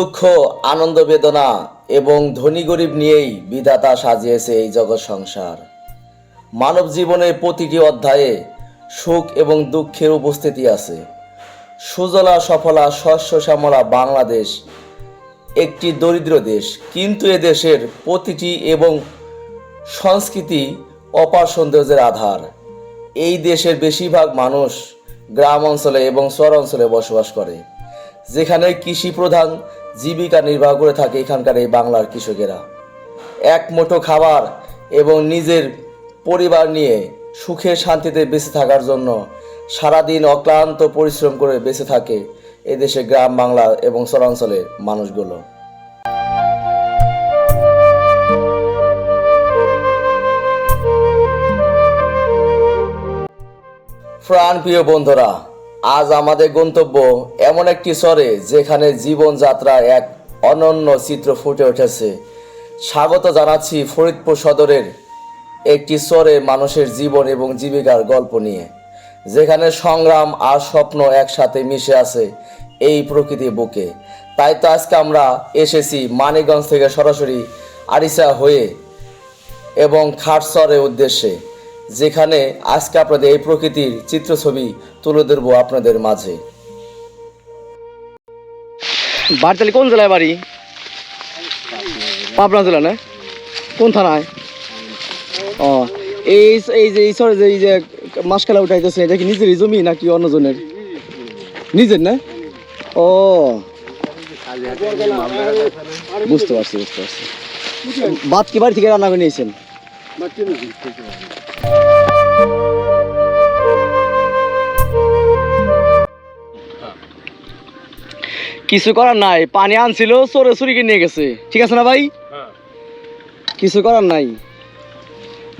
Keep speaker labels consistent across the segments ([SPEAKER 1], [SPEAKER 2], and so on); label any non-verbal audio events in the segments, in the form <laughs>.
[SPEAKER 1] দুঃখ, আনন্দ বেদনা এবং ধনী গরিব নিয়েই বিধাতা সাজিয়েছে এই জগৎ সংসার। মানব জীবনের প্রতিটি অধ্যায়ে সুখ এবং দুঃখের উপস্থিতি আছে। সুজলা সফলা শস্য শ্যামলা বাংলাদেশ একটি দরিদ্র দেশ, কিন্তু এ দেশের প্রতিটি এবং সংস্কৃতি অপার সৌন্দর্যের আধার। এই দেশের বেশিরভাগ মানুষ গ্রাম অঞ্চলে এবং শহর অঞ্চলে বসবাস করে। যেখানে কৃষি প্রধান জীবিকা নির্বাহ করে থাকে এখানকার এই বাংলার কৃষকেরা। এক মুঠো খাবার এবং নিজের পরিবার নিয়ে সুখে শান্তিতে বেঁচে থাকার জন্য সারাদিন অক্লান্ত পরিশ্রম করে বেঁচে থাকে এদেশে গ্রাম বাংলা এবং শহরাঞ্চলের মানুষগুলো। প্রাণ প্রিয় বন্ধুরা আজ আমাদের গন্তব্য এমন একটি স্বরে যেখানে জীবনযাত্রা এক অনন্য চিত্র ফুটে উঠেছে। স্বাগত জানাচ্ছি ফরিদপুর সদরের একটি স্বরে মানুষের জীবন এবং জীবিকার গল্প নিয়ে, যেখানে সংগ্রাম আর স্বপ্ন একসাথে মিশে আছে এই প্রকৃতি বুকে। তাই তো আজকে আমরা এসেছি মানিকগঞ্জ থেকে সরাসরি আরিসা হয়ে এবং খাটসরের উদ্দেশ্যে। যেখানে আজকে আপনাদের এই প্রকৃতির চিত্র ছবি তুলে ধরবো আপনাদের মাঝে।
[SPEAKER 2] বাড়ি তাহলে কোন জেলায় বাড়ি? পাবনা জেলা না? কোন থানায়? ও, এই এই যে এই সরে যে এই যে মাসকালা উঠাইতেছে, এটা কি নিজেরই জমি নাকি অন্যজনের? নিজের না? ও। বুঝতে পারছি বুঝতে পারছি। ভাত কি বাড়ি থেকে রান্না করে নিয়েছেন? কিছু করার নাই, পানি আনছিল, চোরে চুরিকে নিয়ে গেছে। ঠিক আছে না ভাই? কিছু করার নাই।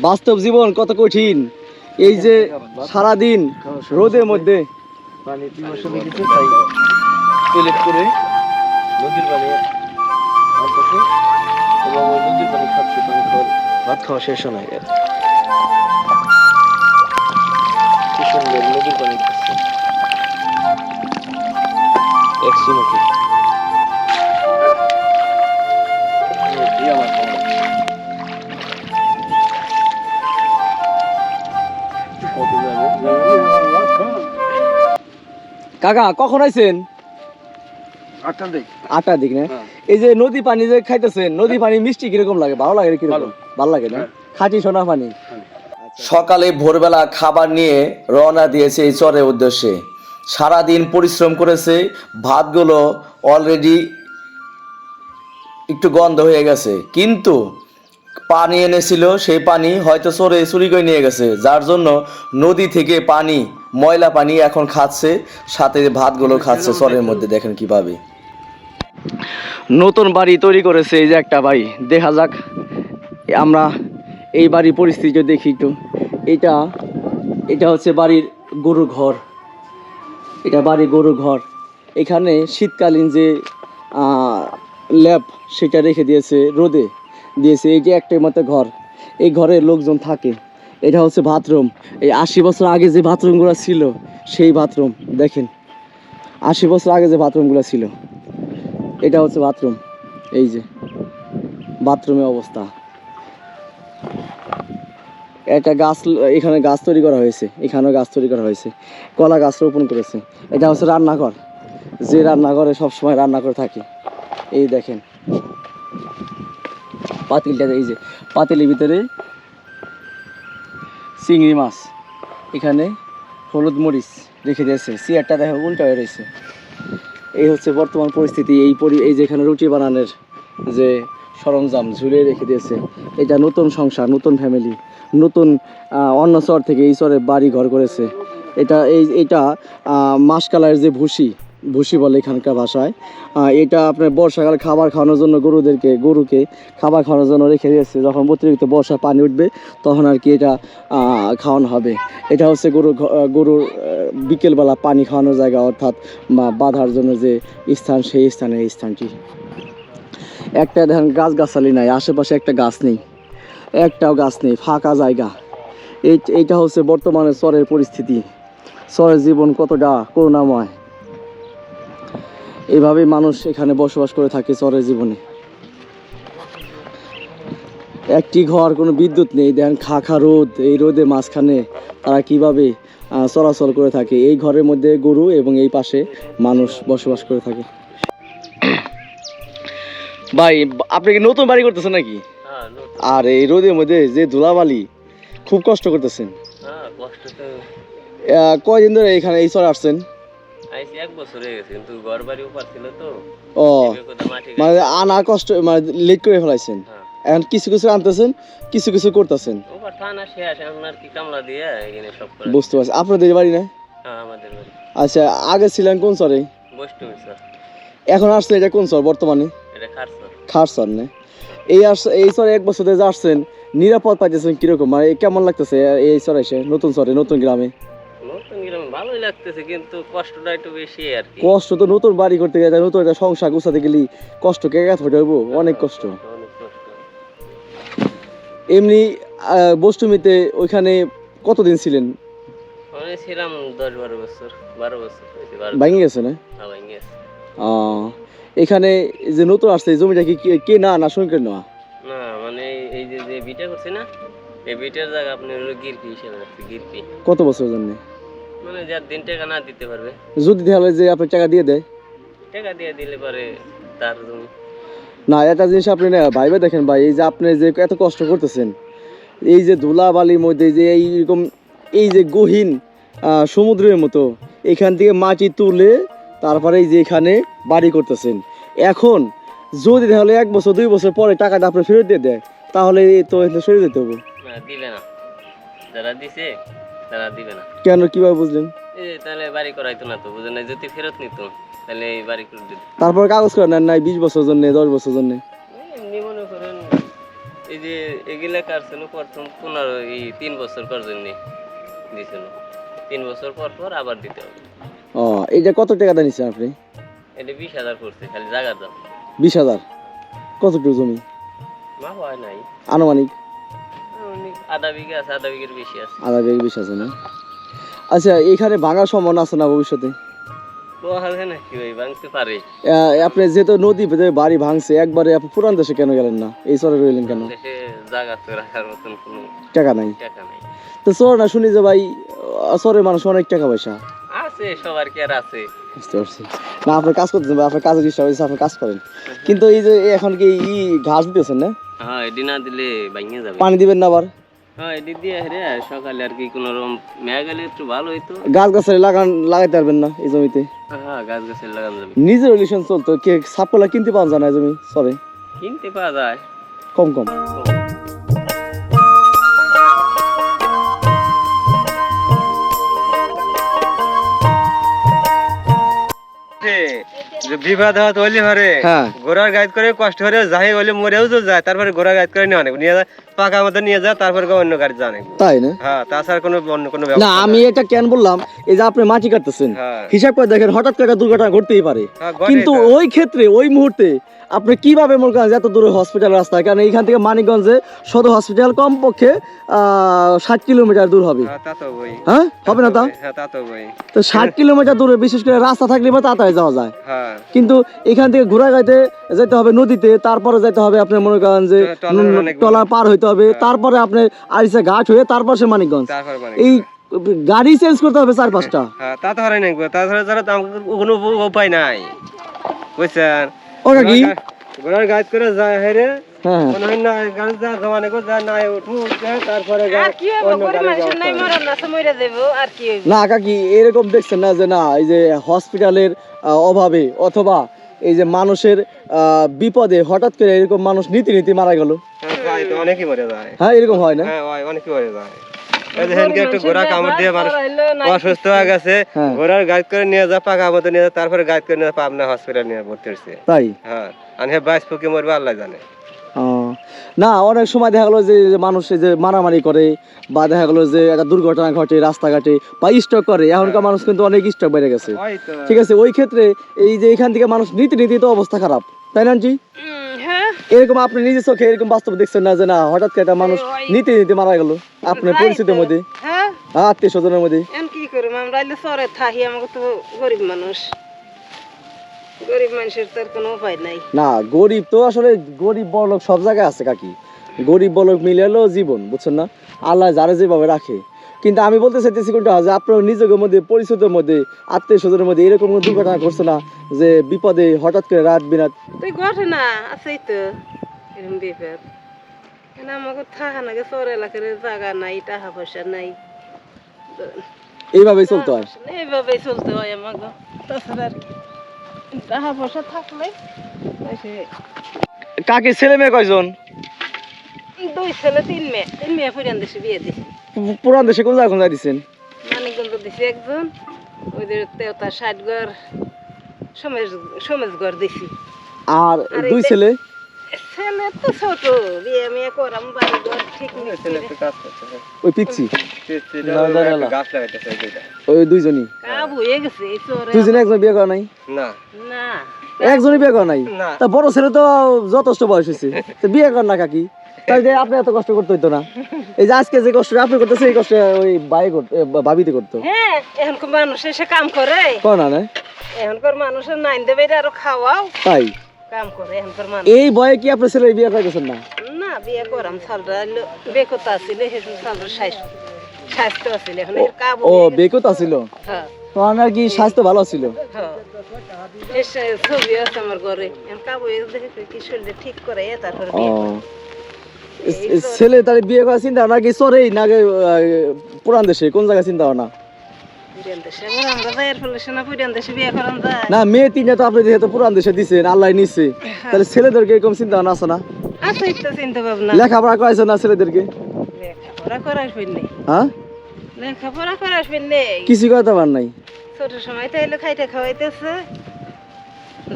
[SPEAKER 2] বাস্তব জীবন কত কঠিন। এই যে সারাদিন রোদের মধ্যে
[SPEAKER 1] পিপাসা লেগেছে তাই সুন্দর নদীর পানি খাচ্ছে এক চুমুকে
[SPEAKER 2] কাকা কখন আইছেন?
[SPEAKER 1] আটটা দেখ
[SPEAKER 2] আটটার দিক না?
[SPEAKER 1] হ্যাঁ।
[SPEAKER 2] এই যে নদী পানি যে খাইতেছেন নদী পানি মিষ্টি কীরকম লাগে? ভালো লাগে কীরকম?
[SPEAKER 1] ভালো।
[SPEAKER 2] ভালো লাগে না?
[SPEAKER 1] হ্যাঁ।
[SPEAKER 2] খাঁটি সোনা পানি।
[SPEAKER 1] সকালে ভোরবেলা খাবার নিয়ে রওনা দিয়েছে এই চরের উদ্দেশ্যে। সারাদিন পরিশ্রম করেছে, ভাতগুলো অলরেডি একটু গন্ধ হয়ে গেছে। কিন্তু পানি এনেছিল, সেই পানি হয়তো চোরে চুরি করে নিয়ে গেছে, যার জন্য নদী থেকে পানি, ময়লা পানি এখন খাচ্ছে, সাথে ভাতগুলো খাচ্ছে চরের মধ্যে, দেখেন কীভাবে।
[SPEAKER 2] নতুন বাড়ি তৈরি করেছে এই যে একটা বাড়ি দেখা যাক আমরা এই বাড়ির পরিস্থিতি দেখি একটু। এটা এটা হচ্ছে বাড়ির গরুর ঘর। এটা বাড়ির গরুর ঘর। এখানে শীতকালীন যে ল্যাব সেটা রেখে দিয়েছে রোদে। দিয়েছে এই যে একটাই মতো ঘর। এই ঘরে লোকজন থাকে। এটা হচ্ছে বাথরুম। এই আশি বছর আগে যে বাথরুমগুলো ছিল, সেই বাথরুম, দেখেন। আশি বছর আগে যে বাথরুমগুলো ছিল। এটা হচ্ছে বাথরুম। এই যে, বাথরুমের অবস্থা। একটা গাছ, এখানে গাছ তৈরি করা হয়েছে, এখানেও গাছ তৈরি করা হয়েছে, কলা গাছ রোপণ করেছে। এটা হচ্ছে রান্নাঘর, যে রান্নাঘরে সবসময় রান্না করে থাকি। এই দেখেন, পাতিলটা এই যে, পাতিলের ভিতরে চিংড়ি মাছ, এখানে হলুদ মরিচ রেখে দিয়েছে, চেয়ারটা দেখো উল্টা হয়ে রয়েছে। এই হচ্ছে বর্তমান পরিস্থিতি, এই পরি, এই যেখানে রুটি বানানোর যে সরঞ্জাম ঝুলিয়ে রেখে দিয়েছে, এটা নতুন সংসার, নতুন ফ্যামিলি নতুন অন্য চর থেকে এই চরে বাড়ি ঘর করেছে। এটা এই, এটা মাসকালার যে ভুসি ভুসি বলে এখানকার ভাষায় এটা আপনার বর্ষাকালে খাবার খাওয়ানোর জন্য গরুদেরকে, গরুকে খাবার খাওয়ানোর জন্য রেখে দিয়েছে। যখন অতিরিক্ত বর্ষা পানি উঠবে, তখন আর কি এটা খাওয়ানো হবে। এটা হচ্ছে গরু গরুর বিকেলবেলা পানি খাওয়ানোর জায়গা অর্থাৎ বাঁধার জন্য যে স্থান, সেই স্থানে এই স্থানটি। একটা দেখেন গাছ গাছালি নাই, আশেপাশে একটা গাছ নেই। একটাও গাছ নেই, ফাঁকা জায়গা। এই এইটা হচ্ছে বর্তমানে চরের পরিস্থিতি। চরের জীবন কতটা করুণাময়। এইভাবেই মানুষ এখানে বসবাস করে থাকে চরের জীবনে। একটি ঘর, কোনো বিদ্যুৎ নেই, দেখেন খা খা রোদ, এই রোদে মাঝখানে তারা কীভাবে চলাচল করে থাকে। এই ঘরের মধ্যে গরু এবং এই পাশে মানুষ বসবাস করে থাকে। ভাই, আপনি কি নতুন বাড়ি করতেছেন নাকি? আর এই রোদের মধ্যে যে ধুলাবালি খুব কষ্ট করতেছেন।
[SPEAKER 3] হ্যাঁ
[SPEAKER 2] কয়দিন ধরে এখানে এই চরে আসছেন? ও মানে আনা কষ্ট মানে লেট করে ফেলাইছেন।
[SPEAKER 3] হ্যাঁ।
[SPEAKER 2] এখন কিছু কিছু আনতেছেন কিছু কিছু করতেছেন। বুঝতে পারছি। আপনাদের বাড়ি না?
[SPEAKER 3] হ্যাঁ
[SPEAKER 2] আচ্ছা আগে ছিলেন কোন
[SPEAKER 3] স্যার
[SPEAKER 2] এখন আসছেন এটা কোন চর বর্তমানে? খার চর না? এই আস এই চরে এক বছর ধরে যে আসছেন নিরাপদ পাইতেছেন কীরকম? মানে কেমন লাগতেছে এই চরে এসে নতুন চরে নতুন গ্রামে?
[SPEAKER 3] নতুন গ্রামে ভালোই লাগতেছে কিন্তু কষ্টটা একটু বেশি আর কি।
[SPEAKER 2] কষ্ট তো নতুন বাড়ি করতে গেলে নতুন একটা সংসার গুছাতে গেলি কষ্ট কে হইব? অনেক কষ্ট। এমনি বষ্টমীতে ওইখানে কতদিন ছিলেন?
[SPEAKER 3] আমি ছিলাম দশ বারো বছর বারো বছর
[SPEAKER 2] ভেঙে গেছে না?
[SPEAKER 3] হ্যাঁ ভেঙে গেছে।
[SPEAKER 2] এখানে যে নতুন আসছে এই জমিটা কি কে- না না সঙ্গে নেওয়া
[SPEAKER 3] না মানে এই- যে যে বিটা করছে না এই বিটার জায়গা আপনি হলো গিরপি হিসেবে রাখছে গিরপি।
[SPEAKER 2] কত বছর জন্য?
[SPEAKER 3] মানে যার দিন টাকা না দিতে পারবে।
[SPEAKER 2] যদি তাহলে যে আপনার টাকা দিয়ে দেয়?
[SPEAKER 3] টাকা দিয়ে দিলে পরে তার জমি।
[SPEAKER 2] না একটা জিনিস আপনি না ভাইবে দেখেন ভাই এই যে আপনি যে এত কষ্ট করতেছেন এই যে ধুলা বালির মধ্যে যে এইরকম এই যে গহীন সমুদ্রের মতো এখান থেকে মাটি তুলে তারপরে যে এখানে বাড়ি করতেছেন। এখন যদি তাহলে এক বছর দুই বছর পরে টাকাটা আপনি ফেরত দিয়ে দেয় তাহলে তো এখানে সরে যেতে হবে।
[SPEAKER 3] দিবে না। যারা দিছে তারা দিবে না।
[SPEAKER 2] কেন কীভাবে বুঝলেন?
[SPEAKER 3] তাহলে বাড়ি করাইতো না তো বুঝে না? যদি ফেরত নিত তাহলে এই বাড়ি করে দিত।
[SPEAKER 2] তারপর কাগজ করে নেন নাই বিশ বছর জন্য দশ বছর জন্য?
[SPEAKER 3] এমনি মনে করেন এই যে এগুলা কাটছিল প্রথম পনেরো এই তিন বছর কর জন্য দিছিল। তিন বছর পর পর আবার দিতে হবে।
[SPEAKER 2] ও এইটা কত টাকা নিচ্ছেন আপনি?
[SPEAKER 3] এটা বিশ হাজার পড়ছে খালি জায়গার দাম।
[SPEAKER 2] বিশ হাজার? কতটুকু জমি?
[SPEAKER 3] মা হয় নাই।
[SPEAKER 2] আনুমানিক?
[SPEAKER 3] আধা বিঘা আছে আধা বিঘের বেশি আছে।
[SPEAKER 2] আধা বেগ বিশ আছে না? আচ্ছা এখানে ভাঙার সম্ভাবনা আছে না ভবিষ্যতে? আপনি যেহেতু নদী ভেতরে বাড়ি ভাঙছে একবারে আপনি পুরান দেশে কেন গেলেন না? এই চরে রইলেন কেন? টাকা নাই।
[SPEAKER 3] টাকা নাই।
[SPEAKER 2] তো চর না শুনি যে ভাই আহ, চরের মানুষ অনেক টাকা পয়সা।
[SPEAKER 3] আছে সবার কি আর আছে।
[SPEAKER 2] বুঝতে পারছি। না আপনি কাজ করতেছেন ভাই, আপনার কাজের ইচ্ছা হয়েছে আপনি কাজ করেন। কিন্তু এই যে এখন কি ই ঘাস দিতেছেন না?
[SPEAKER 3] হ্যাঁ এটি না দিলে ভাঙে যাবে।
[SPEAKER 2] পানি দিবেন না আবার?
[SPEAKER 3] হ্যাঁ এটি দিয়ে রে সকালে আর কি কোনো রকম মেয়া গেলে একটু ভালো হইতো।
[SPEAKER 2] গাছ গাছের লাগান লাগাইতে পারবেন না এই জমিতে?
[SPEAKER 3] হ্যাঁ গাছ গাছের লাগানো যাবে।
[SPEAKER 2] নিজের রিলেশন চলতো কে সাপকলা কিনতে পাওয়া যায় না এই জমি? সরে
[SPEAKER 3] কিনতে পাওয়া যায়।
[SPEAKER 2] কম। কম।
[SPEAKER 4] যে বিবাদ হওয়া পারে
[SPEAKER 2] হ্যাঁ।
[SPEAKER 4] ঘোড়ার গাইড করে কষ্ট করে যাই হলে মরেও তো যায় তারপরে ঘোড়া গাইড করে নিয়ে অনেক নিয়ে যায়। পাকা নিয়ে যায় তারপরে অন্য গাড়ি জানে।
[SPEAKER 2] তাই না?
[SPEAKER 4] হ্যাঁ তাছাড়া কোনো অন্য কোনো
[SPEAKER 2] না আমি এটা কেন বললাম এই যে আপনি মাটি কাটতেছেন
[SPEAKER 4] হ্যাঁ।
[SPEAKER 2] হিসাব করে দেখেন হঠাৎ করে দুর্ঘটনা ঘটতেই পারে।
[SPEAKER 4] হ্যাঁ,
[SPEAKER 2] কিন্তু ওই ক্ষেত্রে ওই মুহূর্তে আপনি কীভাবে মনে করেন এত দূরে হসপিটাল রাস্তা কারণ এইখান থেকে মানিকগঞ্জে সদর হসপিটাল কমপক্ষে ষাট কিলোমিটার দূর হবে।
[SPEAKER 4] হ্যাঁ
[SPEAKER 2] হ্যাঁ? হবে না তা
[SPEAKER 4] তো
[SPEAKER 2] ষাট কিলোমিটার দূরে বিশেষ করে রাস্তা থাকলে বা তাড়াতাড়ি যাওয়া যায়। কিন্তু এখান থেকে ঘোড়া গাইতে যেতে হবে নদীতে তারপরে যেতে হবে আপনার মনে করেন যে।
[SPEAKER 4] টলার
[SPEAKER 2] পার হইতে হবে তারপরে আপনার আরিসা ঘাট হয়ে তারপর সে মানিকগঞ্জ।
[SPEAKER 4] মানে
[SPEAKER 2] এই গাড়ি চেঞ্জ করতে হবে চার পাঁচটা।
[SPEAKER 4] হ্যাঁ তা তো হারাই নাই। তাছাড়া যারা তো কোনো উপায় নাই। বুঝছেন?
[SPEAKER 2] ওটা কি?
[SPEAKER 4] ঘোড়ার গাইড করে যায় হেরে
[SPEAKER 2] হ্যাঁ
[SPEAKER 4] না
[SPEAKER 2] কাকি এরকম দেখছেন না যে না এই যে হসপিটালের অভাবে অথবা এই যে মানুষের বিপদে হঠাৎ করে এরকম মানুষ নীতি নীতি মারা গেল।
[SPEAKER 4] হ্যাঁ যায় তো অনেকই মরে যায়।
[SPEAKER 2] হ্যাঁ এরকম হয় না?
[SPEAKER 4] হ্যাঁ হয় অনেকই মরে যায়। এই একটু ঘোড়া কামড় দিয়ে মানুষ অসুস্থ হয়ে গেছে
[SPEAKER 2] হ্যাঁ।
[SPEAKER 4] ঘোড়ার গাইড করে নিয়ে যা পাকা মতো নিয়ে যা তারপরে গাইড করে নিয়ে পাবনা হসপিটাল নিয়ে ভর্তি হয়েছে।
[SPEAKER 2] তাই?
[SPEAKER 4] হ্যাঁ আর বাইশ ফুকে মরবে আল্লাহ জানে।
[SPEAKER 2] না অনেক সময় দেখা গেলো যে যে মানুষ যে মারামারি করে বা দেখা গেলো যে একটা দুর্ঘটনা ঘটে রাস্তাঘাটে বা স্টক করে এখনকার মানুষ কিন্তু অনেক স্টক বেড়ে গেছে। ঠিক আছে ওই ক্ষেত্রে এই যে এখান থেকে মানুষ নীতি নীতি তো অবস্থা খারাপ তাই না জি
[SPEAKER 5] হ্যাঁ।
[SPEAKER 2] এরকম আপনি নিজের চোখে এরকম বাস্তব দেখছেন না যে না হঠাৎ করে একটা মানুষ নীতি নীতি মারা গেল আপনার পরিচিতির মধ্যে?
[SPEAKER 5] হ্যাঁ।
[SPEAKER 2] আত্মীয় স্বজনের মধ্যে
[SPEAKER 5] কি করব? আমরা শহরে থাকি আমাকে তো গরিব মানুষ। গরিব মানুষের তো কোনো উপায় নাই।
[SPEAKER 2] না গরিব তো আসলে গরিব বড়লোক সব জায়গায় আছে কাকি। গরিব বড়লোক মিলে হলো জীবন বুঝছেন না? আল্লাহ যারা যেভাবে রাখে। কিন্তু আমি বলতে চাইতেছি কোনটা যে আপনার নিজের মধ্যে পরিচিতের মধ্যে আত্মীয় স্বজনের মধ্যে এরকম কোনো দুর্ঘটনা ঘটছে না যে বিপদে হঠাৎ করে রাত বিরাত
[SPEAKER 5] তুই ঘটনা আছেই তো। এরকম বিপদ। আমাকে থাকা নাকি চোর এলাকার জায়গা নাই টাকা পয়সা নাই।
[SPEAKER 2] এইভাবেই চলতে হয়।
[SPEAKER 5] এইভাবেই চলতে হয় আমাকে তাছাড়া আর কি। টাকা পয়সা থাকলে
[SPEAKER 2] কাকি ছেলে মেয়ে কয়জন?
[SPEAKER 5] দুই ছেলে তিন মেয়ে। তিন মেয়ে পুরান দেশে বিয়ে দিছে।
[SPEAKER 2] পুরান দেশে কোন জায়গা কোন দিচ্ছেন
[SPEAKER 5] মানিকগঞ্জ দিছে একজন। ওদের তেওতা ষাট ঘর সমেজ সমেজ ঘর দিছি।
[SPEAKER 2] আর দুই ছেলে?
[SPEAKER 5] ছেলে তো ছোট বিয়ে মেয়ে করাম বাড়ি ঘর ঠিক নেই।
[SPEAKER 4] ছেলে একটু কাজ করছে
[SPEAKER 2] ওই।
[SPEAKER 4] গাছ লাগাইতেছে ওই দুইটা।
[SPEAKER 2] ওই দুইজনই?
[SPEAKER 5] কাবু হয়ে গেছে এই
[SPEAKER 2] দুইজনে একজন বিয়ে করা নাই?
[SPEAKER 4] না।
[SPEAKER 5] না।
[SPEAKER 2] একজনই বিয়ে করা নাই? তা বড় ছেলে তো যথেষ্ট বয়স হয়েছে। তো বিয়ে কর না কাকি। তাই যে আপনি এত কষ্ট করতে হইতো না। এই যে আজকে যে কষ্ট আপনি করতেছে এই কষ্ট ওই বাই করতো ভাবিতে করতো।
[SPEAKER 5] হ্যাঁ এখনকার মানুষ এসে কাম করে।
[SPEAKER 2] না না?
[SPEAKER 5] এখনকার মানুষের নাইন দেবে আরও খাওয়াও।
[SPEAKER 2] তাই?
[SPEAKER 5] কাম করে এখনকার মানুষ
[SPEAKER 2] এই বয়ে কি আপনার ছেলে বিয়ে করতেছেন না?
[SPEAKER 5] না বিয়ে করাম বেকত সালটা স্বাস্থ্য আসলে এখন কাবু
[SPEAKER 2] ও
[SPEAKER 5] হয়ে।
[SPEAKER 2] বেকত আছিল
[SPEAKER 5] হ্যাঁ।
[SPEAKER 2] কি স্বাস্থ্য ভালো ছিল?
[SPEAKER 5] হ্যাঁ। ছবি আছে আমার ঘরে। কাবু দেখে কি শরীরটা ঠিক করে তারপর
[SPEAKER 2] ও।
[SPEAKER 5] বিয়ে করে।
[SPEAKER 2] এ- এ- ছেলে তার বিয়ে করার চিন্তা ভাবনা কি চরেই না পুরান দেশে? কোন জায়গায় চিন্তা ভাবনা? না মেয়ে তিনটা তো আপনি যেহেতু পুরান দেশে দিচ্ছেন আল্লাহ নিচ্ছে তাহলে ছেলেদেরকে এরকম চিন্তা ভাবনা আছে না? লেখাপড়া করাইছে না ছেলেদেরকে?
[SPEAKER 5] করে নেই
[SPEAKER 2] হ্যাঁ?
[SPEAKER 5] লেখাপড়া করে নেই
[SPEAKER 2] কিছু করতে পার নাই।
[SPEAKER 5] ছোট সময় তাইলে খাইতে খাওয়াইতেছে।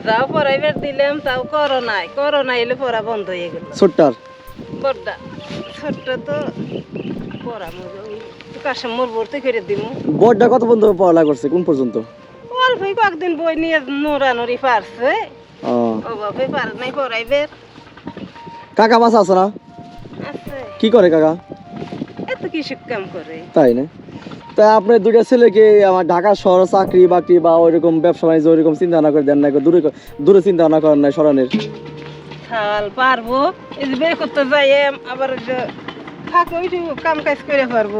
[SPEAKER 5] যাও পড়াইবার দিলাম তাও করোনা করোনা এলে পড়া বন্ধ হয়ে গেল।
[SPEAKER 2] ছোট্টার?
[SPEAKER 5] বড়টা ছোট্ট তো পড়া কাশে মোর ভর্তি করে দিব
[SPEAKER 2] বোর্ডটা কত পর্যন্ত পড়ালেখা করছে? কোন পর্যন্ত?
[SPEAKER 5] অল্পই কয়েকদিন বই নিয়ে নোরানুরি পারছে।
[SPEAKER 2] ও।
[SPEAKER 5] পারে নাই
[SPEAKER 2] কাকা বাসা আছে না? কি করে কাকা?
[SPEAKER 5] এত কিছু কাম করে।
[SPEAKER 2] তাই না? তা আপনার দুইটা ছেলেকে আমার ঢাকা শহর চাকরি বাকরি বা ওইরকম ব্যবসা বাণিজ্য ওইরকম চিন্তা ভাবনা করে দেন না দূরে দূরে চিন্তা ভাবনা করেন না সরানের
[SPEAKER 5] থাল পারব বের করতে যাই আবার থাকো ওইটু কাম কাজ করে পারব।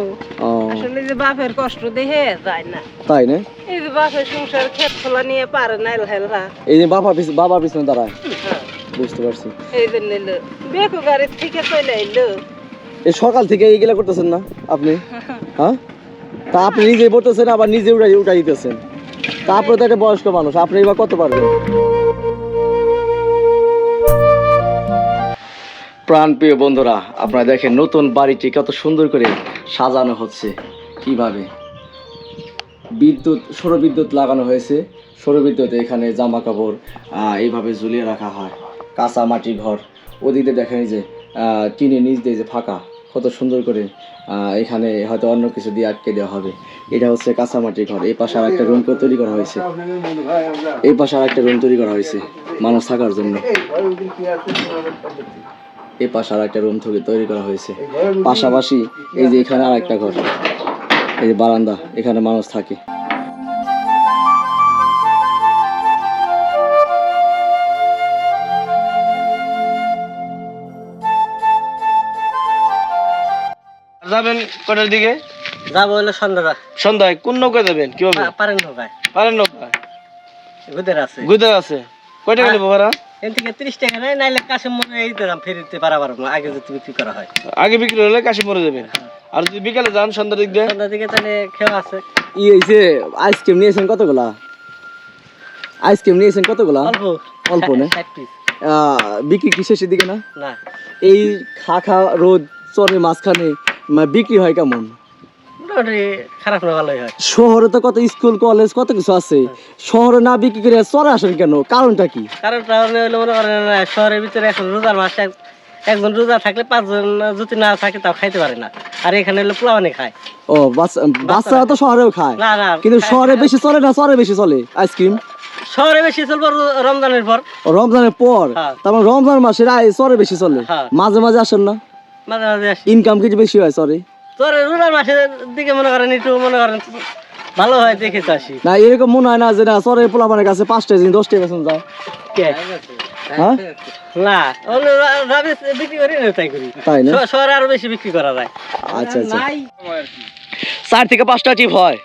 [SPEAKER 5] আসলে যে বাপের কষ্ট দেখে যায় না।
[SPEAKER 2] তাই না?
[SPEAKER 5] এই যে বাপের সংসার ক্ষেত খোলা নিয়ে পারে না হেলহা
[SPEAKER 2] এই যে বাবা পিছনে বাবার পিছনে দাঁড়ায়। বুঝতে পারছি।
[SPEAKER 5] এই জন্য বেকু গাড়ির থেকে চলে এলো
[SPEAKER 2] এই সকাল থেকে এইগুলা করতেছেন না আপনি? <laughs> হ্যাঁ? তা আপনি নিজে পড়তেছেন আবার নিজে উঠাই উঠাই দিতেছেন। তা আপনি তো একটা বয়স্ক মানুষ আপনি এবার কত পারবেন? প্রাণপ্রিয় বন্ধুরা, আপনারা দেখেন নতুন বাড়িটি কত সুন্দর করে সাজানো হচ্ছে। কীভাবে? বিদ্যুৎ সৌরবিদ্যুৎ লাগানো হয়েছে। সৌরবিদ্যুতে এখানে জামা কাপড় এইভাবে ঝুলিয়ে রাখা হয়। কাঁচা মাটি ঘর। ওদিকে দেখেন যে টিনের নিচ দিয়ে যে ফাঁকা, কত সুন্দর করে এখানে হয়তো অন্য কিছু দিয়ে আটকে দেওয়া হবে। এটা হচ্ছে কাঁচা মাটির ঘর। এই পাশে আর একটা রুম তৈরি করা হয়েছে। এই পাশে আর একটা রুম তৈরি করা হয়েছে মানুষ থাকার জন্য। এই পাশে আর একটা রুম থেকে তৈরি করা হয়েছে। পাশাপাশি এই যে এখানে আর একটা ঘর এই যে বারান্দা এখানে মানুষ থাকে।
[SPEAKER 6] যাবেন কটার দিকে?
[SPEAKER 4] যাব হলো সন্ধ্যা
[SPEAKER 6] সন্ধ্যায় কোন নৌকায় যাবেন? কীভাবে?
[SPEAKER 4] পারেন নৌকায়।
[SPEAKER 6] পারেন নৌকা
[SPEAKER 4] গুদের আছে।
[SPEAKER 6] গুদে আছে। কয় টাকা নেব ভাড়া?
[SPEAKER 4] এখান থেকে তিরিশ টাকা নেয় নাইলে কাছে এই দিলাম ফেরিতে পারাবার আগে যদি বিক্রি করা হয়?
[SPEAKER 6] আগে বিক্রি হলে কাশিমরে যাবেন আর যদি বিকালে যান সন্ধ্যার দিক
[SPEAKER 4] সন্ধ্যার দিকে তাহলে খেয়া আছে।
[SPEAKER 2] ই হয়েছে আইসক্রিম নিয়েছেন কতগুলা? আইসক্রিম নিয়েছেন কতগুলা?
[SPEAKER 4] অল্প।
[SPEAKER 2] অল্প না? আহ, বিক্রি কি শেষের দিকে না?
[SPEAKER 4] না।
[SPEAKER 2] এই খা খা রোদ চরের মাঝখানে বিক্রি হয় কেমন?
[SPEAKER 4] মোটামুটি খারাপ না ভালোই হয়।
[SPEAKER 2] শহরে তো কত স্কুল কলেজ কত কিছু আছে। শহরে না বিক্রি করে চরে আসেন কেন? কারণটা কি?
[SPEAKER 4] কারণ কারণে হলো মনে করেন শহরের ভিতরে এখন রোজার মাস এক- একজন রোজা থাকলে পাঁচজন যদি না থাকে তাও খাইতে পারে না। আর এখানে হলো পোলাওয়ানি খায়।
[SPEAKER 2] ও বাচ্চা বাচ্চারা তো শহরেও খায়।
[SPEAKER 4] না না
[SPEAKER 2] কিন্তু শহরে বেশি চলে না চরে বেশি চলে? আইসক্রিম?
[SPEAKER 4] শহরে বেশি চলবো রমজানের পর।
[SPEAKER 2] রমজানের পর?
[SPEAKER 4] হ্যাঁ।
[SPEAKER 2] তারপর রমজান মাসের আয় চরে বেশি চলে?
[SPEAKER 4] হ্যাঁ।
[SPEAKER 2] মাঝে মাঝে আসেন না?
[SPEAKER 4] মাঝে মাঝে
[SPEAKER 2] ইনকাম কিছু বেশি হয় চরে?
[SPEAKER 4] তোর রোজার মাসের দিকে মনে করেন একটু মনে করেন ভালো হয় দেখে চাষি
[SPEAKER 2] না এরকম মনে হয় না যে না সরের পোলাপানের কাছে পাঁচটা দিন দশটা বেতন যায়।
[SPEAKER 4] কে?
[SPEAKER 2] হ্যাঁ?
[SPEAKER 4] না অন্য রা- বিক্রি করি না তাই করি।
[SPEAKER 2] তাই না?
[SPEAKER 4] আরও বেশি বিক্রি করা যায়।
[SPEAKER 2] আচ্ছা আচ্ছা। চার থেকে পাঁচটা টিপ হয়।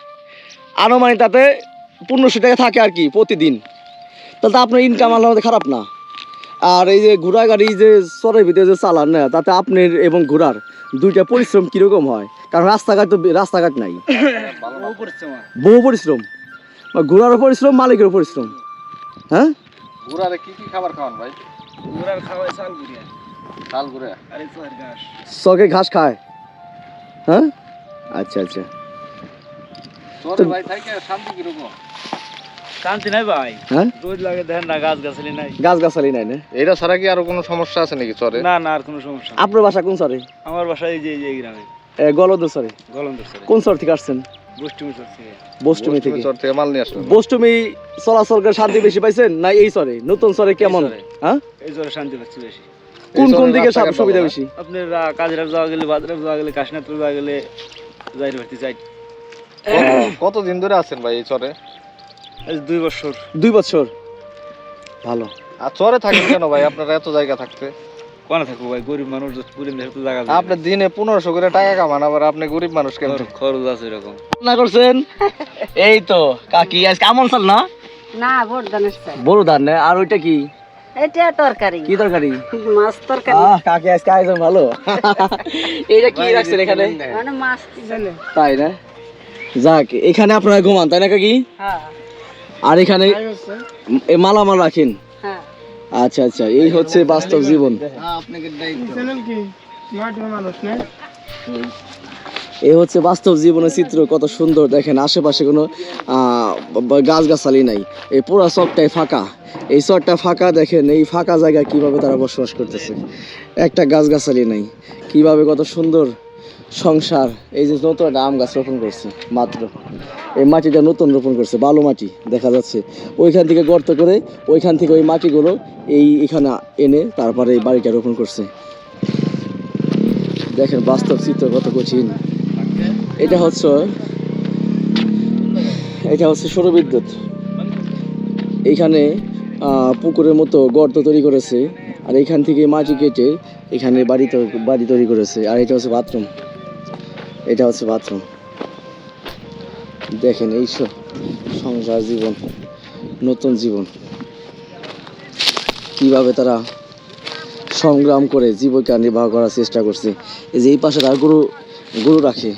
[SPEAKER 2] আনুমানিক তাতে পনেরোশো টাকা থাকে আর কি প্রতিদিন। তাহলে তো আপনার ইনকাম আলাদা খারাপ না। আর এই যে ঘোড়া গাড়ি যে চরের ভিতরে যে চালান না তাতে আপনার এবং ঘোড়ার দুইটা পরিশ্রম কীরকম হয়? কারণ রাস্তাঘাট তো রাস্তাঘাট নাই। বহু পরিশ্রম। বা ঘোড়ারও পরিশ্রম মালিকেরও পরিশ্রম। হ্যাঁ?
[SPEAKER 7] ঘুরারে কি কি খাবার খাওয়ান ভাই? চাল ঘুরে
[SPEAKER 2] চকে ঘাস। খায়? হ্যাঁ? আচ্ছা আচ্ছা।
[SPEAKER 7] তোর ভাই থাকে শান্তি কীরকম?
[SPEAKER 6] শান্তি নাই ভাই।
[SPEAKER 2] হ্যাঁ?
[SPEAKER 6] রোজ লাগে দেখেন না গাছ গাছালি নাই।
[SPEAKER 2] গাছ গাছালি নাই না?
[SPEAKER 7] এটা ছাড়া কি আরও কোনো সমস্যা আছে নাকি চরে?
[SPEAKER 6] না না আর কোনো সমস্যা
[SPEAKER 2] আপনার বাসা কোন সরে
[SPEAKER 6] আমার বাসা এই যে এই গ্রামে।
[SPEAKER 2] গলদ সরে
[SPEAKER 6] গলন্দর সরে
[SPEAKER 2] কোন সর থেকে আসছেন?
[SPEAKER 6] গোষ্ঠী
[SPEAKER 2] থেকে।
[SPEAKER 7] চর থেকে মাল নিয়ে আসলো
[SPEAKER 2] বষ্টমী চলাচল করে শান্তি বেশি পাইছেন না এই সরে নতুন সরে কেমন। হ্যাঁ?
[SPEAKER 6] এই জ্বরে শান্তি পাচ্ছি বেশি।
[SPEAKER 2] কোন কোন দিকে সব সুবিধা বেশি?
[SPEAKER 6] আপনার রা- যাওয়া গেলে যাওয়া গেলে কাশনাথপুর যাওয়া গেলে যাই
[SPEAKER 7] কতদিন ধরে আছেন ভাই এই চরে?
[SPEAKER 6] দুই বছর।
[SPEAKER 2] দুই বছর। ভালো।
[SPEAKER 7] আর চরে থাকেন কেন ভাই? আপনার এত জায়গা থাকতে।
[SPEAKER 6] কোনে থাকব ভাই? গরিব মানুষ জায়গা
[SPEAKER 7] আপনি দিনে পনেরোশো করে টাকা কামান আবার আপনি গরিব মানুষ কেন?
[SPEAKER 6] খরচ- আছে এরকম।
[SPEAKER 2] না করছেন? এই তো কাকি আজ কেমন চাল না?
[SPEAKER 5] না দানের চাই
[SPEAKER 2] বড় ধান না? আর ওইটা কি?
[SPEAKER 5] এটা তরকারি।
[SPEAKER 2] কি তরকারি?
[SPEAKER 5] মাছ তরকারি।
[SPEAKER 2] আহ কাকি আজকে আয়োজন ভালো। এইটা কি রাখছেন এখানে?
[SPEAKER 5] মানে মাছ
[SPEAKER 2] তাই না? যাক এখানে আপনারা ঘুমান তাই না কাকি?
[SPEAKER 5] হ্যাঁ।
[SPEAKER 2] আর এখানে এ মালামাল রাখেন।
[SPEAKER 5] হ্যাঁ।
[SPEAKER 2] আচ্ছা আচ্ছা এই হচ্ছে বাস্তব জীবন। এই হচ্ছে বাস্তব জীবনের চিত্র কত সুন্দর দেখেন আশেপাশে কোনো গাছ গাছালি নাই। এই পুরো চকটাই ফাঁকা। এই চকটা ফাঁকা দেখেন এই ফাঁকা জায়গায় কীভাবে তারা বসবাস করতেছে। একটা গাছ গাছালি নাই। কীভাবে কত সুন্দর সংসার। এই যে নতুন একটা আম গাছ রোপণ করছে মাত্র। এই মাটিটা নতুন রোপণ করছে, বালু মাটি দেখা যাচ্ছে। ওইখান থেকে গর্ত করে ওইখান থেকে ওই মাটিগুলো এই এখানে এনে তারপরে এই বাড়িটা রোপণ করছে। দেখেন বাস্তব চিত্র কত কঠিন। এটা হচ্ছে এটা হচ্ছে সৌরবিদ্যুৎ এইখানে পুকুরের মতো গর্ত তৈরি করেছে আর এখান থেকে মাটি কেটে এখানে বাড়ি বাড়ি তৈরি করেছে। আর এটা হচ্ছে বাথরুম। এটা হচ্ছে বাথরুম। দেখেন, এই সব সংসার জীবন, নতুন জীবন। কীভাবে তারা সংগ্রাম করে জীবিকা নির্বাহ করার চেষ্টা করছে। এই যে এই পাশে তার গরু গরু রাখে।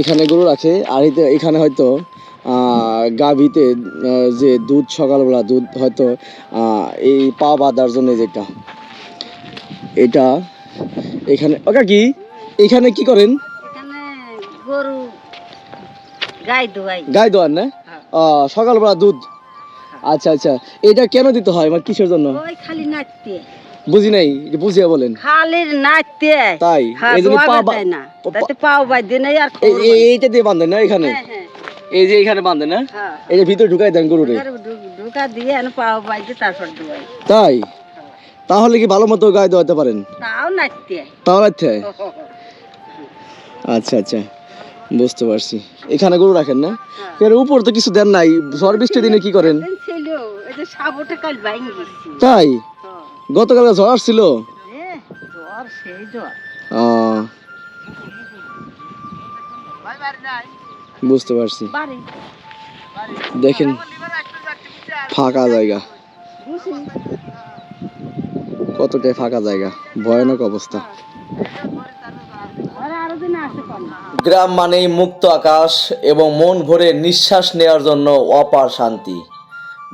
[SPEAKER 2] এখানে গরু রাখে, আর এখানে হয়তো গাভীতে যে দুধ, সকালবেলা দুধ হয়তো এই পা বাঁধার জন্য যেটা এটা এখানে ওকা কি? এখানে কি করেন?
[SPEAKER 5] গরু গাই।
[SPEAKER 2] দোয়ান না? আহ, সকালবেলা দুধ? আচ্ছা আচ্ছা। এটা কেন দিতে হয় মানে কিসের জন্য?
[SPEAKER 5] ওই খালি নাচতে।
[SPEAKER 2] বুঝি নাই একটু বুঝিয়ে বলেন।
[SPEAKER 5] খালি নাচতে।
[SPEAKER 2] তাই?
[SPEAKER 5] হ্যাঁ
[SPEAKER 2] এই জন্য পা বা-
[SPEAKER 5] দেয় না তাতে পাও বাই দিয়ে নেই আর।
[SPEAKER 2] এইটা দিয়ে বাঁধেন না এখানে?
[SPEAKER 5] হ্যাঁ হ্যাঁ।
[SPEAKER 2] এই যে এখানে বাঁধেন না?
[SPEAKER 5] হ্যাঁ।
[SPEAKER 2] এই যে ভিতরে ঢুকাই দেন গরুরে।
[SPEAKER 5] ঢুকা দিয়ে এনে পাও বাই দিয়ে তারপর দোয়াই।
[SPEAKER 2] তাই? তাহলে কি ভালো মতো গায়ে দোয়াতে পারেন?
[SPEAKER 5] তাও নাচতে।
[SPEAKER 2] তাহলে আচ্ছা আচ্ছা আচ্ছা। বুঝতে পারছি। এখানে গরু রাখেন না? এর উপর তো কিছু দেন নাই। ঝড় বৃষ্টি দিনে কি করেন?
[SPEAKER 5] ছিল
[SPEAKER 2] তাই?
[SPEAKER 5] হ্যাঁ।
[SPEAKER 2] গতকাল ঝড় আহ, বুঝতে পারছি। দেখেন ফাঁকা জায়গা। কতটাই ফাঁকা জায়গা। ভয়ানক অবস্থা
[SPEAKER 5] ঘরে আরও দিন আসতে পারে
[SPEAKER 1] গ্রাম মানেই মুক্ত আকাশ এবং মন ভরে নিঃশ্বাস নেওয়ার জন্য অপার শান্তি।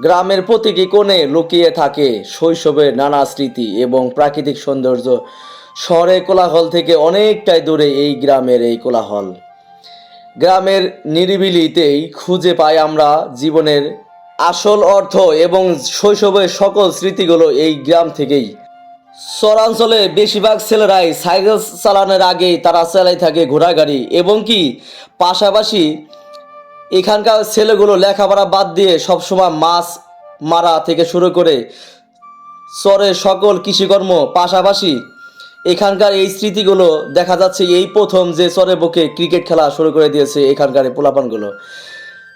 [SPEAKER 1] গ্রামের প্রতিটি কোণে লুকিয়ে থাকে শৈশবের নানা স্মৃতি এবং প্রাকৃতিক সৌন্দর্য। শহরের কোলাহল থেকে অনেকটাই দূরে এই গ্রামের এই কোলাহল। গ্রামের নিরিবিলিতেই খুঁজে পাই আমরা জীবনের আসল অর্থ এবং শৈশবের সকল স্মৃতিগুলো এই গ্রাম থেকেই। শহরাঞ্চলে বেশিরভাগ ছেলেরাই সাইকেল চালানোর আগেই তারা চালাই থাকে ঘোড়া গাড়ি এবং কি পাশাপাশি এখানকার ছেলেগুলো লেখাপড়া বাদ দিয়ে সবসময় মাছ মারা থেকে শুরু করে চরের সকল কৃষিকর্ম। পাশাপাশি
[SPEAKER 2] এখানকার এই স্মৃতিগুলো দেখা যাচ্ছে এই প্রথম যে চরের বুকে ক্রিকেট খেলা শুরু করে দিয়েছে এখানকার পোলাপানগুলো।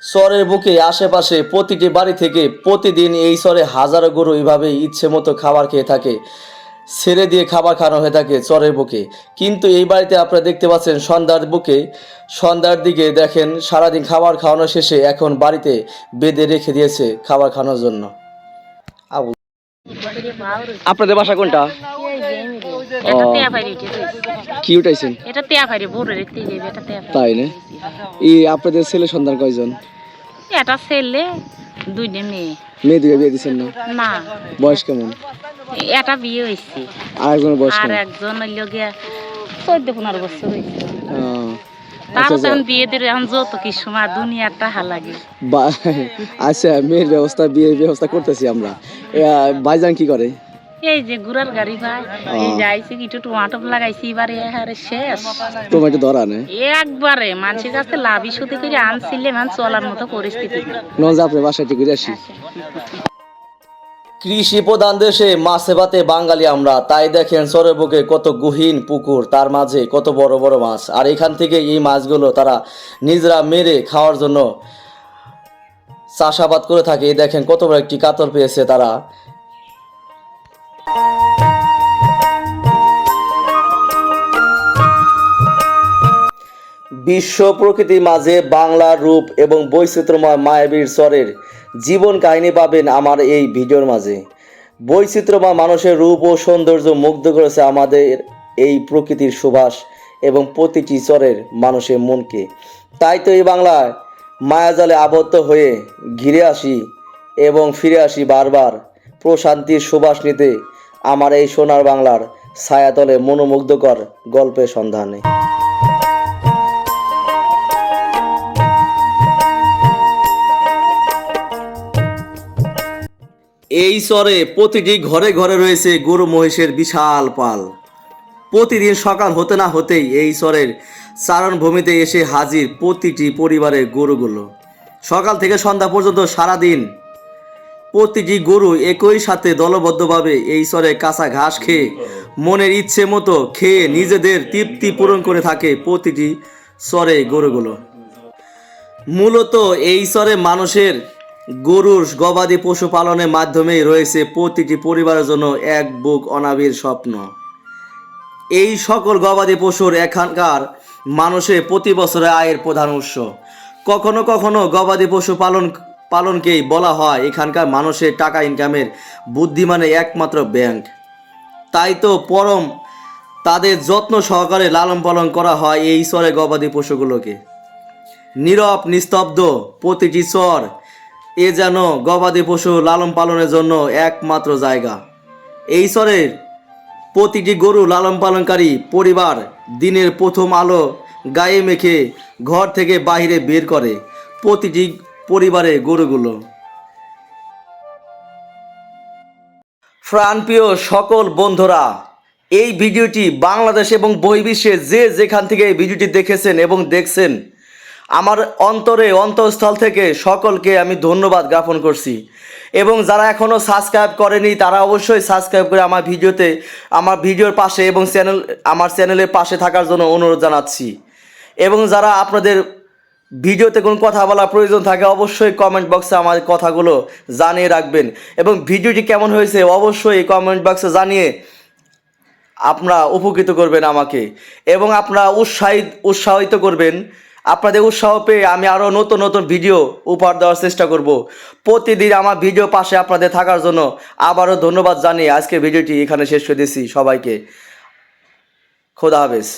[SPEAKER 2] চরের বুকে আশেপাশে প্রতিটি বাড়ি থেকে প্রতিদিন এই চরে হাজারো গরু এইভাবে ইচ্ছে মতো খাবার খেয়ে থাকে। ছেড়ে দিয়ে খাবার খাওয়ানো হয়ে থাকে চরের বুকে। কিন্তু এই বাড়িতে আপনারা দেখতে পাচ্ছেন সন্ধ্যার বুকে সন্ধ্যার দিকে দেখেন সারাদিন খাবার খাওয়ানো শেষে এখন বাড়িতে বেঁধে রেখে দিয়েছে খাবার খাওয়ানোর জন্য।
[SPEAKER 8] আপনাদের বাসা কোনটা? কি উঠাইছেন? তাই না? এই আপনাদের ছেলে সন্তান কয়জন?
[SPEAKER 9] এটা ছেলে দুইটা মেয়ে।
[SPEAKER 8] মেয়ে দিকে বিয়ে দিচ্ছেন না?
[SPEAKER 9] না।
[SPEAKER 8] বয়স কেমন?
[SPEAKER 9] এটা বিয়ে হয়েছে।
[SPEAKER 8] আরেকজনের বয়স
[SPEAKER 9] আর একজন হইল গিয়া চোদ্দ পনেরো বছর হয়েছে।
[SPEAKER 8] আহ,
[SPEAKER 9] তার
[SPEAKER 8] আচ্ছা, আচ্ছা।
[SPEAKER 9] বিয়ে দিলে এখন যত কি সময়? দুনিয়াটা হা
[SPEAKER 8] বা- আচ্ছা মেয়ের ব্যবস্থা বিয়ের ব্যবস্থা করতেছি আমরা। ভাইজান কি করে?
[SPEAKER 9] এই যে গুড়ার গাড়ি ভাই এই যাইছি কিছু টমাটো লাগাইছি এবারে হারে শেষ।
[SPEAKER 8] টমেটো ধরা নেই
[SPEAKER 9] একবারে মানুষের কাছে লাভ ইস্যুতে করে আনছিলে মানে চলার মতো পরিস্থিতি। না।
[SPEAKER 8] নন যে আপনার বাসায় ঘুরে আসি।
[SPEAKER 2] কৃষি প্রধান দেশে মাছে ভাতে বাঙালি আমরা তাই দেখেন চরের বুকে কত গহীন পুকুর তার মাঝে কত বড় বড় মাছ। আর এখান থেকে এই মাছগুলো তারা নিজেরা মেরে খাওয়ার জন্য চাষাবাদ করে থাকে। এই দেখেন কত বড় একটি কাতল পেয়েছে তারা। বিশ্ব প্রকৃতির মাঝে বাংলার রূপ এবং বৈচিত্র্যময় মায়াবীর স্বরের জীবন কাহিনী পাবেন আমার এই ভিডিওর মাঝে। বৈচিত্র্যময় মানুষের রূপ ও সৌন্দর্য মুগ্ধ করেছে আমাদের এই প্রকৃতির সুবাস এবং প্রতিটি চরের মানুষের মনকে। তাই তো এই বাংলায় মায়াজালে আবদ্ধ হয়ে ঘিরে আসি এবং ফিরে আসি বারবার প্রশান্তির সুবাস নিতে আমার এই সোনার বাংলার ছায়াতলে মনোমুগ্ধকর গল্পের সন্ধানে। এই চরে প্রতিটি ঘরে ঘরে রয়েছে গরু মহিষের বিশাল পাল। প্রতিদিন সকাল হতে না হতেই এই চরের চারণভূমিতে এসে হাজির প্রতিটি পরিবারের গরুগুলো। সকাল থেকে সন্ধ্যা পর্যন্ত সারাদিন প্রতিটি গরু একই সাথে দলবদ্ধভাবে এই চরে কাঁচা ঘাস খেয়ে মনের ইচ্ছে মতো খেয়ে নিজেদের তৃপ্তি পূরণ করে থাকে প্রতিটি স্বরে গরুগুলো। মূলত এই স্বরে মানুষের গরুর গবাদি পশুপালনের মাধ্যমেই রয়েছে প্রতিটি পরিবারের জন্য এক বুক অনাবির স্বপ্ন। এই সকল গবাদি পশুর এখানকার মানুষের প্রতি বছরে আয়ের প্রধান উৎস। কখনো কখনো গবাদি পশু পালন পালনকেই বলা হয় এখানকার মানুষের টাকা ইনকামের বুদ্ধিমানের একমাত্র ব্যাংক তাই তো পরম তাদের যত্ন সহকারে লালন পালন করা হয় এই স্তরে গবাদি পশুগুলোকে। নীরব, নিস্তব্ধ প্রতিটি চর এ যেন গবাদি পশু লালন পালনের জন্য একমাত্র জায়গা। এই চরের প্রতিটি গরু লালন পালনকারী পরিবার দিনের প্রথম আলো গায়ে মেখে ঘর থেকে বাইরে বের করে। প্রতিটি পরিবারে গরুগুলো। প্রাণপ্রিয় সকল বন্ধুরা, এই ভিডিওটি বাংলাদেশ এবং বহির্বিশ্বে যে যেখান থেকে এই ভিডিওটি দেখেছেন এবং দেখছেন, আমার অন্তরে অন্তঃস্থল থেকে সকলকে আমি ধন্যবাদ জ্ঞাপন করছি। এবং যারা এখনও সাবস্ক্রাইব করেনি, তারা অবশ্যই সাবস্ক্রাইব করে আমার ভিডিওতে, আমার ভিডিওর পাশে এবং চ্যানেল আমার চ্যানেলের পাশে থাকার জন্য অনুরোধ জানাচ্ছি। এবং যারা আপনাদের ভিডিওতে কোনো কথা বলার প্রয়োজন থাকে অবশ্যই কমেন্ট বক্সে আমার কথাগুলো জানিয়ে রাখবেন। এবং ভিডিওটি কেমন হয়েছে অবশ্যই কমেন্ট বক্সে জানিয়ে আপনারা উপকৃত করবেন আমাকে। এবং আপনারা উৎসাহিত উৎসাহিত করবেন। আপনাদের উৎসাহ পেয়ে আমি আরও নতুন নতুন ভিডিও উপহার দেওয়ার চেষ্টা করব। প্রতিদিন আমার ভিডিও পাশে আপনাদের থাকার জন্য আবারও ধন্যবাদ জানিয়ে আজকে ভিডিওটি এখানে শেষ করে দিচ্ছি সবাইকে। খোদা হাফেজ।